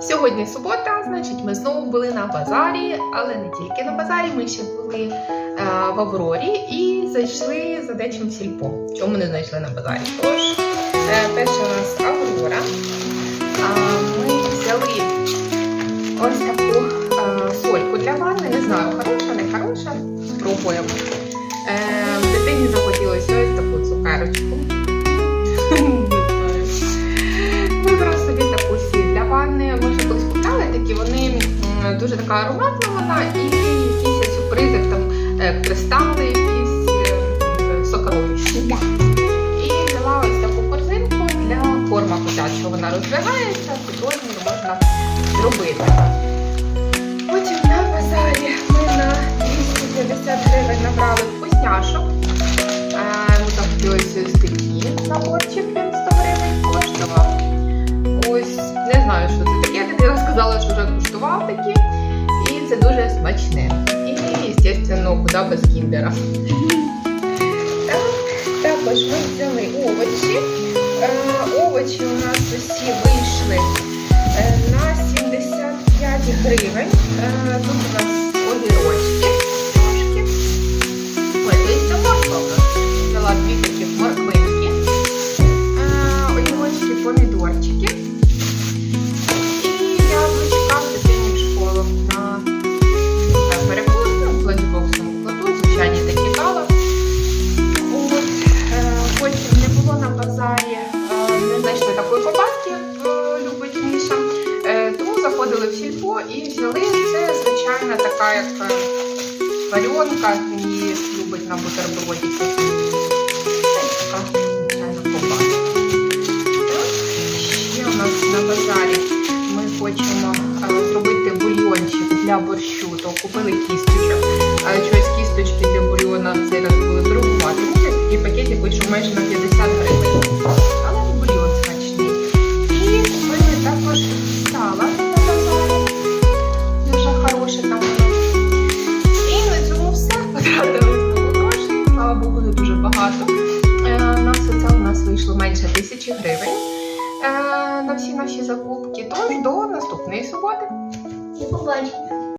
Сьогодні субота, значить, ми знову були на базарі, але не тільки на базарі, ми ще були е, в Аврорі і зайшли за дечим сільпо. Чому не знайшли на базарі? Тож, е, перше у нас Аврора. А, ми взяли ось таку е, сольку для ванни. Не знаю, хороша, не хороша. Спробуємо. Е, дуже така ароматна вона і якісь сюрпризи, там е, кристали, якісь е, сокровища. Да. І взяла ось таку корзинку для корма котячого. Вона під розмір можна зробити. Вже. І це дуже смачне. І, звісно, куди без кіндера. Так, також ми взяли овочі. Е, овочі у нас усі вийшли е, на 75 гривень. Е, тут у нас огірочки. Ой, то є морква. Взяла дві такі морквинки. Базарі, е, не знайшли такої копатки, любить. Е, Тому заходили в сільпо і взяли. Це звичайна така, як е, варіонка, її любить на. Це базарі ми хочемо зробити бульйончик для борщу, то купили кісточок. Але чогось кісточки для бульйона цей раз були як такий пакетик вийшов майже на 50 багато. Е, На все це у нас вийшло менше тисячі гривень е, на всі наші закупки. Тож до наступної суботи. До побачення.